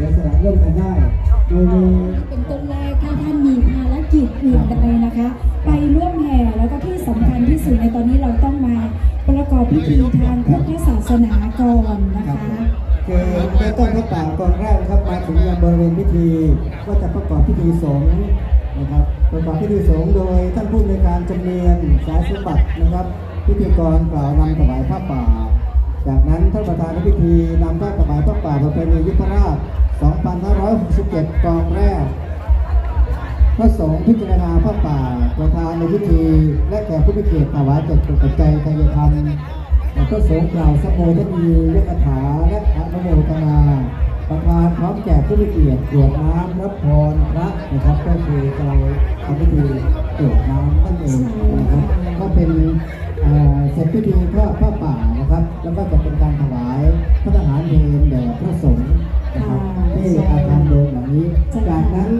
สียสละร่วมกันได้โดยมีเป็นต้นแรกถ้าท่านมีภารกิจอื่นใดนะคะ ไปร่วมแห่แล้วก็ที่สำคัญที่สุดในตอนนี้เราต้องมาประกอบพิธีทางพุทธศาสนาก่อนนะครัคะบคือในต้นพระป่าตอนแรกนะครับมาถึงยังบริเวณพิธีก็จะประกอบพิธีสงฆ์นะครับประกอบพิธีสงฆ์โดยท่านผู้ในวยการจำเนียนสายสมบัตินะครับ พิธีกรกล่าวนำถวายผ้าป่าจากนั้นท่านประธานในพิธีนำผ้าถวายผ้าป่าประเพณียุทธราช 2567 กองแรก พระสงฆ์พิจารณาพระป่า ประธานในพิธี และแก่ผู้มีเกียรติถวายจดปัจจัยทายธรรมพระสงฆ์กล่าวสมโภชนียกถาและอนุโมทนา ประธานพร้อมแก่ผู้มีเกียรติกรวดน้ำรับพรพระนะครับก็คือเราทำพิธีกรวดน้ำนั่นเองนะครับก็เป็นเสร็จพิธีทอดพระป่านะครับ แล้วก็จะเป็นการถวายพระทหารเพลแด่พระสงฆ์นะครับ ที่อาคารโดมหลังนี้ จากนั้น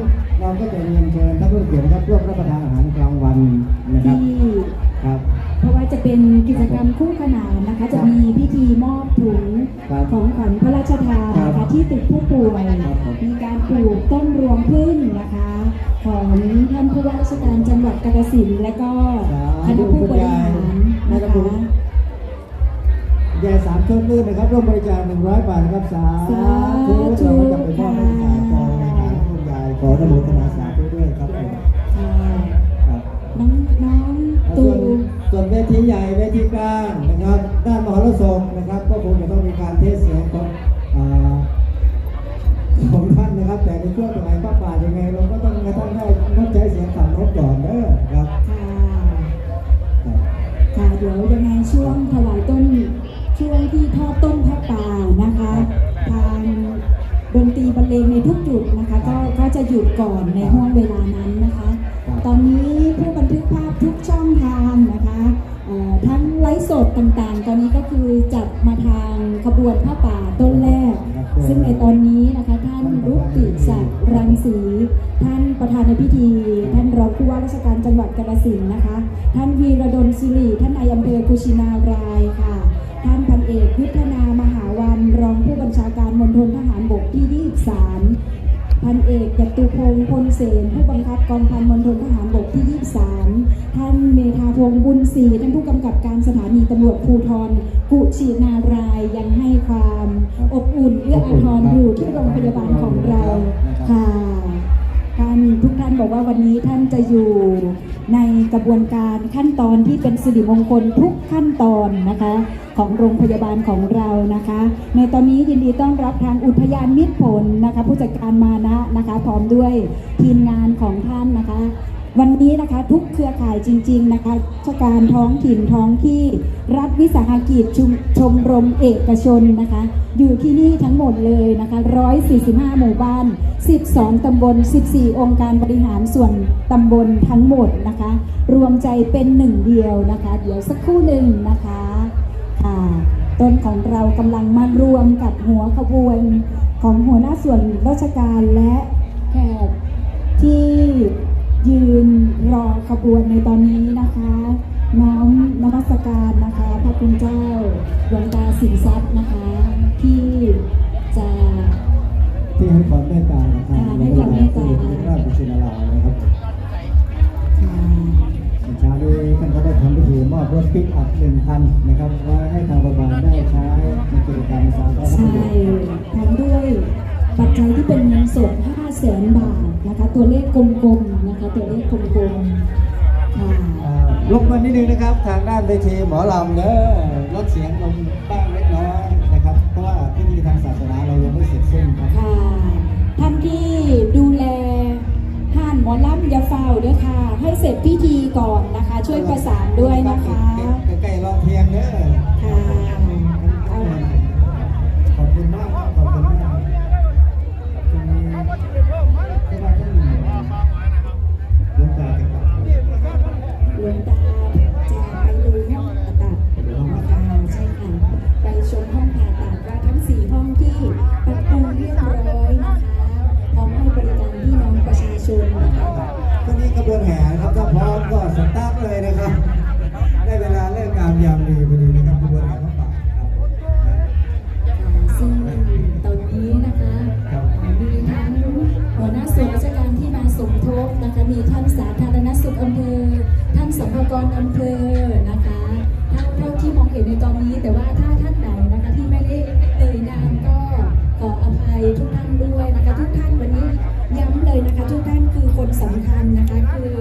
เราก็จะเรียนเชิญท่านผู้เกียรตินะครับร่วมรับประทานอาหารกลางวันนะครับที่ครับ เพราะว่าจะเป็นกิจกรรมคู่ขนานนะคะ จะมีพิธีมอบถุงครับของขวัญพระราชทานนะครัคะบที่ตึกผู้ป่วยครับผม มีการปลูกต้นรวงพึ่งนะคะ ของท่านผู้ว่าราชการจังหวัดกาฬสินธุ์และก็คณะผู้บริหาร ยายสามช่วลื่นนะครับร่วมบริจาคหนึ่งร้อยบาทนะครับสาธุเราก็จะไปมอบให้ฝ่ายกองในฐานคุณยายขออนุโมทนาสาธุด้วยครับผมค่ะครับน้องน้องส่ตูวนส่วนเวทีใหญ่เวทีกลาง เลงในทุกจุดนะคะ ก็ก็จะหยุดก่อนในห่วงเวลานั้นนะคะ ตอนนี้ผู้บันทึกภาพทุกช่องทางนะคะเอ่อทั้งไลฟ์สดต่างๆ ตอนนี้ก็คือจัดมาทางขบวนผ้าป่าต้นแรก ซึ่งในตอนนี้นะคะท่านรุกติศักดิ์รังสีท่านประธานในพิธี ท่านรองผู้ว่าราชการจังหวัดกาฬสินธุ์นะคะ ท่านวีระดลศิริท่านนายอำเภอกุชินารายค่ะ ท่านพันเอกยุทธนามหาวัน รองผู้บัญชาการมณฑลทหารบกที่ 23 พันเอกจตุพงศ์พลเสนผู้บังคับกองพันมณฑลทหารบกที่ 23 ท่านเมธาพงศ์บุญศรีท่านผู้กำกับการสถานีตำรวจภูธรกุชินารายยังให้ความ อบอุ่นเอื้ออาทรอยู่ที่โรงพยาบาลของเราค่ะ ท่านทุกท่านบอกว่าวันนี้ท่านจะอยู่ในกระบวนการขั้นตอนที่เป็นสิริมงคลทุกขั้นตอนนะคะ ของโรงพยาบาลของเรานะคะ ในตอนนี้ยินดีต้อนรับทางอุทยานมิตรผลนะคะ ผู้จัดการมานะนะคะ พร้อมด้วยทีมงานของท่านนะคะ วันนี้นะคะทุกเครือข่ายจริง ๆ นะคะราชการท้องถิ่นท้องที่รัฐวิสาหกิจชุมชมรมเอกชนนะคะ อยู่ที่นี่ทั้งหมดเลยนะคะ 145 หมู่บ้าน 12 ตำบล 14 องค์การบริหารส่วนตำบลทั้งหมดนะคะ รวมใจเป็นหนึ่งเดียวนะคะ เดี๋ยวสักครู่หนึ่งนะคะค่ะต้นของเรากำลังมารวมกับหัวขบวนของหัวหน้าส่วนราชการและแขกที่ ยืนรอขบวนในตอนนี้นะคะน้อมนมัสการนะคะ พระคุณเจ้าดวงตาสินทรัพย์นะคะ ที่จะที่ให้ความเมตตานะครับค่ะให้ความเมตตาพระราชชินราชนะครับค่ะเมื่อเช้านี้ท่านก็ได้ทำพิธีมอบรถปิกอัพหนึ่งคันนะครับไว้ให้ทางโรงพยาบาลได้ใช้ในกิจกรรมสาธารณประใช่โยชน์พร้อมด้วยปัจจัยที่เป็นเงินสด5แสนบาทนะคะ ตัวเลขกลมๆ กลมๆค่ะอ่ารบกวนนิดนึงนะครับ ทางด้านเวทีหมอลำเนอะลดเสียงลงบ้างเล็กน้อยนะครับ เพราะว่าพิธีทางศาสนาเรายังไม่เสร็จสิ้นครับ ค่ะท่านที่ดูแลห้านหมอลำอยาเฝ้าด้วยค่ะ ให้เสร็จพิธีก่อนนะคะ ช่วยประสานด้วยนะคะ ใกล้ๆรอบเทียนเนอะ พื่อนแห่ครับถ้าพร้อมก็สตาร์ทเลยนะครับ ได้เวลาเลิกการยามดีพอดีนะครับขบวนแห่พระป่าครับซึ่งตอนนี้นะคะมีทั้งหัวหน้าส่วนราชการที่มาสมทบนะคะมีท่านสาธารณสุขอำเภอท่านสมภกรอำเภอนะคะเท่าที่มองเห็นในตอนนี้ แต่ว่าถ้าท่านไหนนะคะที่ไม่ได้เอ่ยนามก็ขออภัยทุกท่านด้วยนะคะทุกท่านวันนี้ เลยนะคะ ทุกท่านคือคนสำคัญนะคะคือ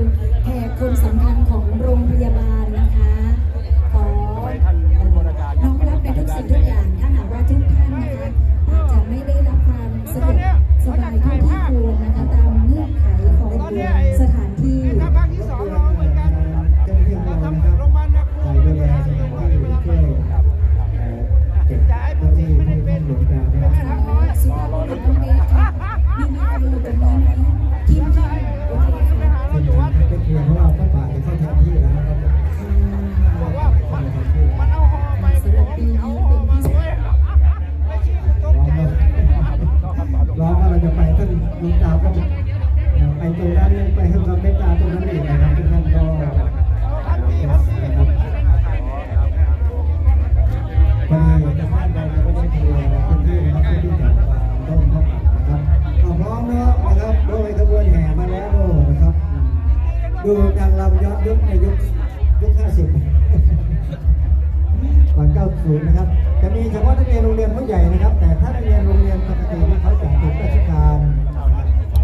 60 นะครับ จะมีเฉพาะนักเรียนโรงเรียนผู้ใหญ่นะครับ แต่ถ้านักเรียนโรงเรียนปกติเขาจะติดราชการ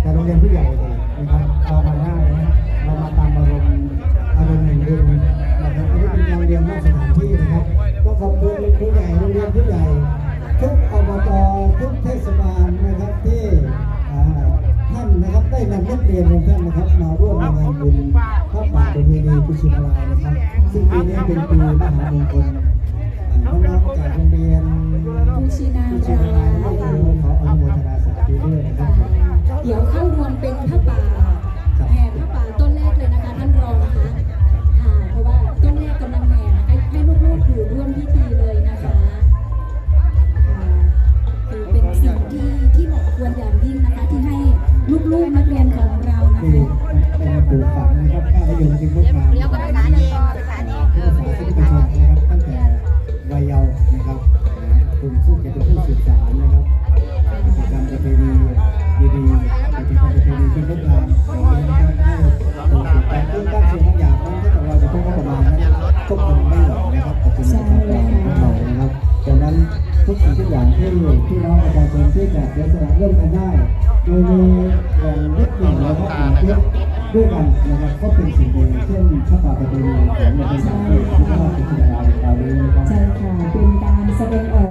แต่โรงเรียนผู้ใหญ่นะครับเรามาได้นะเรามาตามอารมณ์อารมณ์หนึ่งเรื่องนะครับอันนี้เป็นการเรียนนอกสถานที่นะครับ ก็ขอบคุณผู้ใหญ่โรงเรียนผู้ใหญ่ ทุกอบตทุกเทศบาลนะครับที่ท่านนะครับได้นำนักเรียนของท่านนะครับมาร่วมงานบุญพระป่าประเพณีกุชินาลายนะครับ ซึ่งปีนี้เป็นปีมหามงคล กลุ่มซึ่งจะเป็นผู้สื่อสารนะครับกิจกรรมประเพณีดีๆกิจกรรมประเพณีที่งดงามนะครับให้ตรงจุดแต่ขึ้นตั้งสิ่งบางอย่างนั้นถ้าเราจะต้องงบประมาณนั้นควบคุมไม่ไหวนะครับแต่เป็นการทำของเรานะครับดังนั้นทุกสิ่งทุกอย่างที่พี่น้องประชาชนที่จะเสียสละร่วมกันได้โดยมีแรงนิดหนึ่งแล้วก็อาเทียบด้วยกันนะครับก็เป็นสิ่งดีเช่นพระป่าประเพณีของในภาษาที่ว่าเป็นธรรมดาในคราวนี้นะครับใช่ค่ะเป็นการแสดงออก